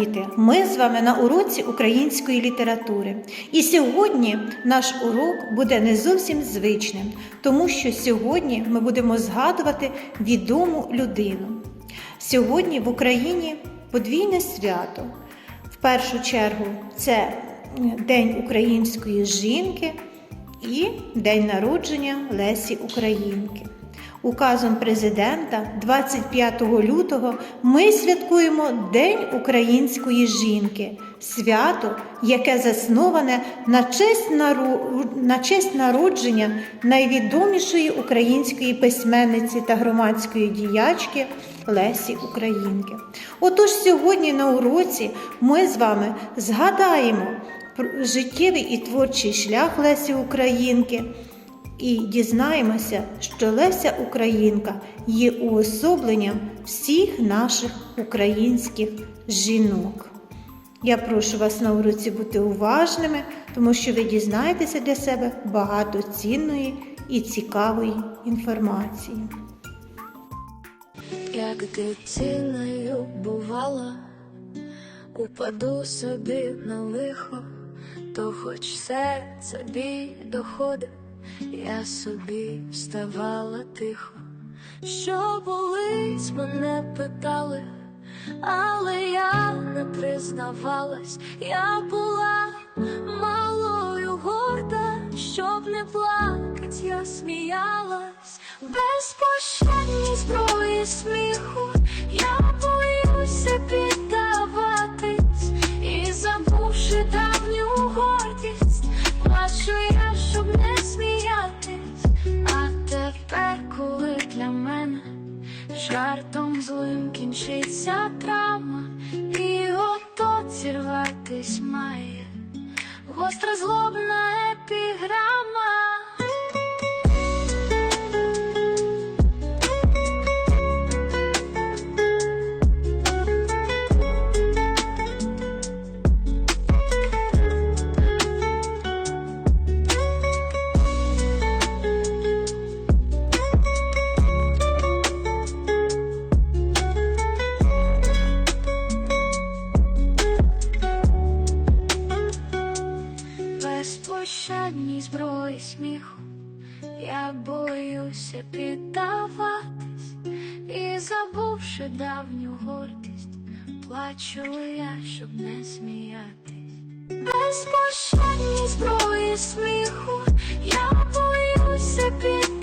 Діти! Ми з вами на уроці української літератури. І сьогодні наш урок буде не зовсім звичним, тому що сьогодні ми будемо згадувати відому людину. Сьогодні в Україні подвійне свято. В першу чергу це День української жінки і День народження Лесі Українки. Указом президента 25 лютого ми святкуємо День української жінки, свято, яке засноване на честь, нару... на честь народження найвідомішої української письменниці та громадської діячки Лесі Українки. Отож, сьогодні на уроці ми з вами згадаємо про життєвий і творчий шлях Лесі Українки. І дізнаємося, що Леся Українка є уособленням всіх наших українських жінок. Я прошу вас на уроці бути уважними, тому що ви дізнаєтеся для себе багато цінної і цікавої інформації. Як дитиною бувала, упаду собі на лихо, то хоч серце бій доходить, я собі вставала тихо, що болить, мене питали, але я не признавалась, я була малою горда, щоб не плакать, я сміялась, безпощадні зброї сміху, я боюся піддаватись я боюся піддаватись і забувши давню гордість, плачу я, щоб не сміятись. Безпощадні зброї сміху, я боюся піддаватись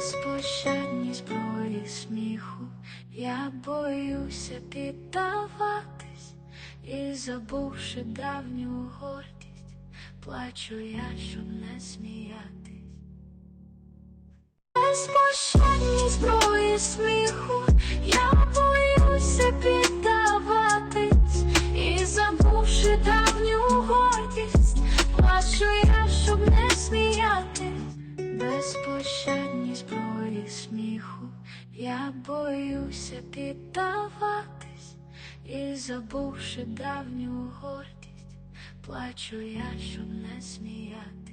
безпощадні зброї сміху, я боюся піддаватись і забувши давню гордість, плачу я, щоб не сміятись. Безпощадні зброї сміху, я боюся піддаватись я боюся піддаватись і забувши давню гордість, плачу я, щоб не сміятись.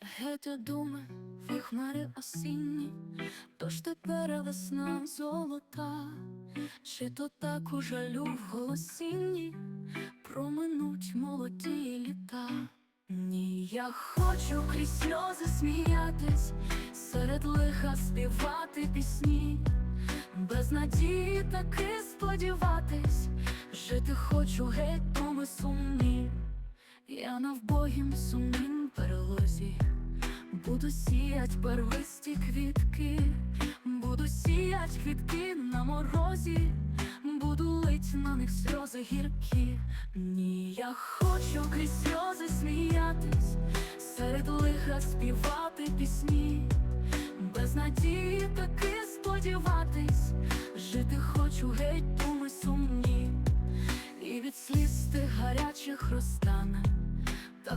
Геть думи, ви хмари осінні, тож тепер весна золота, чи то так у жалю в голосінні? Проминуть молоді літа. Ні, я хочу крізь сльози сміятись, серед лиха співати пісні, без надії таки сподіватись, жити хочу геть думи сумні. Я на вбогім сумнім перелозі Буду сіять первисті квітки, буду сіять квітки на морозі, буду лить на них сльози гіркі. Ні, я хочу крізь сльози сміятись, серед лиха співати пісні, без надії таки сподіватись, жити хочу геть думи сумні. І від сліз тих гарячих розтане, та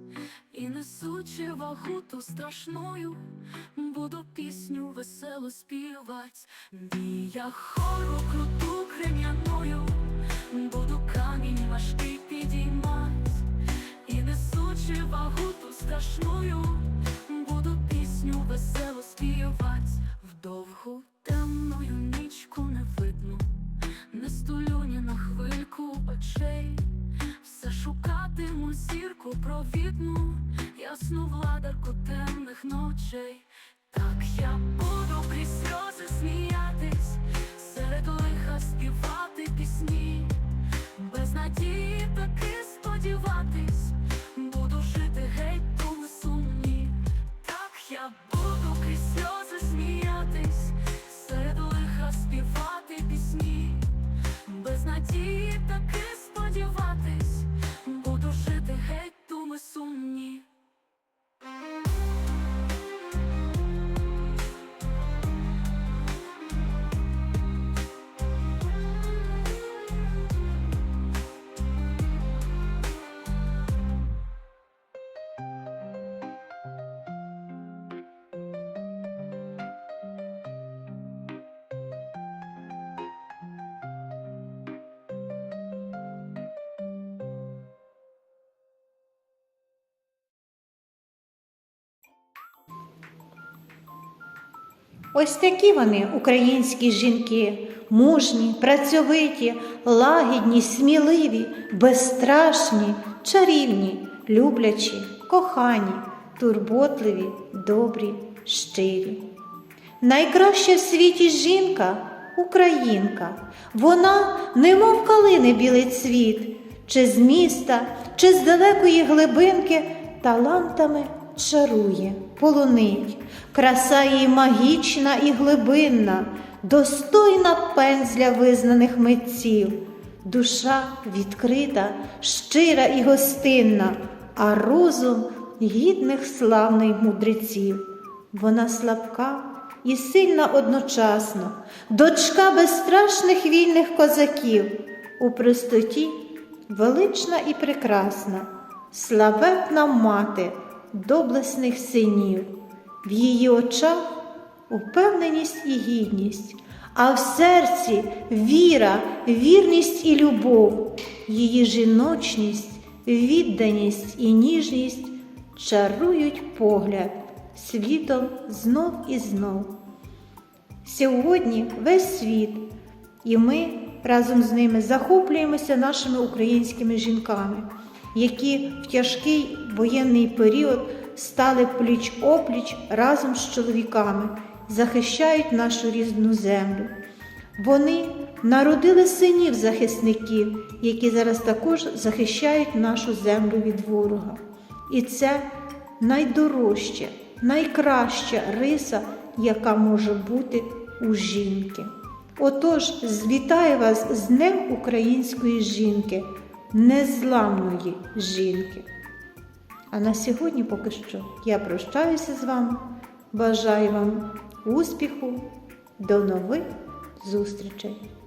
і несучи вагуту страшною, буду пісню весело співать. Ні, хору круту крем'яною, буду камінь важкий підіймать, і несучи вагуту страшною, Ось такі вони, українські жінки, мужні, працьовиті, лагідні, сміливі, безстрашні, чарівні, люблячі, кохані, турботливі, добрі, щирі. Найкраща в світі жінка українка. Вона, немов калини білий цвіт, чи з міста, чи з далекої глибинки талантами чарує, полонить. Краса її магічна і глибинна, достойна пензля визнаних митців. Душа відкрита, щира і гостинна, а розум гідних славних мудреців. Вона слабка і сильна одночасно, дочка безстрашних вільних козаків, у простоті велична і прекрасна, славетна мати доблесних синів, в її очах упевненість і гідність, а в серці віра, вірність і любов, її жіночність, відданість і ніжність чарують погляд світом знов і знов. Сьогодні весь світ, і ми разом з ними захоплюємося нашими українськими жінками, які в тяжкий воєнний період стали пліч опліч разом з чоловіками, захищають нашу рідну землю. Вони народили синів захисників, які зараз також захищають нашу землю від ворога. І це найдорожча, найкраща риса, яка може бути у жінки. Отож, звітаю вас з Днем української жінки, незламної жінки. А на сьогодні поки що я прощаюся з вами. Бажаю вам успіху, до нових зустрічей!